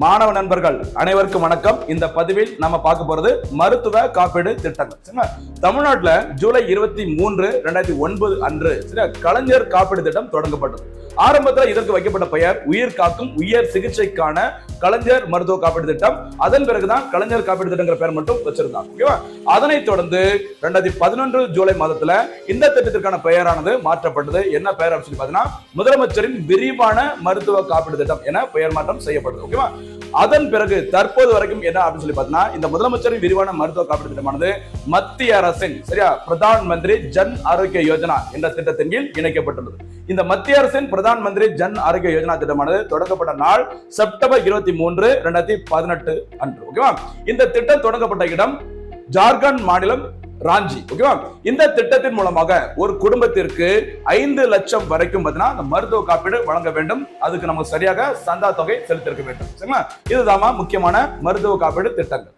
மாணவ நண்பர்கள் அனைவருக்கும் வணக்கம். இந்த பதிவில் நம்ம பார்க்க போறது மருத்துவ காப்பீடு திட்டங்கள். தமிழ்நாட்டில் தமிழ்நாட்டுல ஜூலை இருபத்தி மூன்று ரெண்டாயிரத்தி ஒன்பது அன்று கலைஞர் காப்பீடு திட்டம் தொடங்கப்பட்டது. ஆரம்பத்தில் இதற்கு வைக்கப்பட்ட பெயர் உயிர் காக்கும் உயர் சிகிச்சைக்கான கலைஞர் மருத்துவ காப்பீடு திட்டம். அதன் பிறகுதான் கலைஞர் காப்பீடு திட்டங்கிற பெயர் மட்டும் வச்சிருந்தாங்க. ஓகேவா அதனைத் தொடர்ந்து ரெண்டாயிரத்தி பதினொன்று ஜூலை மாதத்துல இந்த திட்டத்திற்கான பெயரானது மாற்றப்பட்டது. என்ன பெயர் அப்படின்னு சொல்லி பாத்தீங்கன்னா முதலமைச்சரின் விரிவான மருத்துவ காப்பீடு திட்டம் என பெயர் மாற்றம் செய்யப்படுது. ஓகேவா அதன் பிறகு தற்போது வரைக்கும் என்ன அப்படின்னு சொல்லி பார்த்தீங்கன்னா இந்த முதலமைச்சரின் விரிவான மருத்துவ காப்பீடு திட்டமானது மத்திய அரசின் சரியா? பிரதான் மந்திரி ஜன் ஆரோக்கிய யோஜனா என்ற திட்டத்தின் கீழ் இணைக்கப்பட்டுள்ளது. இந்த மத்திய அரசின் பிரதான் மந்திரி ஜன் ஆரோக்கிய யோஜனா திட்டமானது தொடங்கப்பட்ட நாள் செப்டம்பர் இருபத்தி மூன்று இரண்டாயிரத்தி பதினெட்டு அன்று. ஓகேவா? இந்த திட்டம் தொடங்கப்பட்ட இடம் ஜார்க்கண்ட் மாநிலம் ராஞ்சி. ஓகேவா? இந்த திட்டத்தின் மூலமாக ஒரு குடும்பத்திற்கு ஐந்து லட்சம் வரைக்கும் பார்த்தீங்கன்னா அந்த மருத்துவ காப்பீடு வழங்க வேண்டும். அதுக்கு நமக்கு சரியாக சந்தா தொகை செலுத்திருக்க வேண்டும். சரிங்களா? இதுதான் முக்கியமான மருத்துவ காப்பீடு திட்டங்கள்.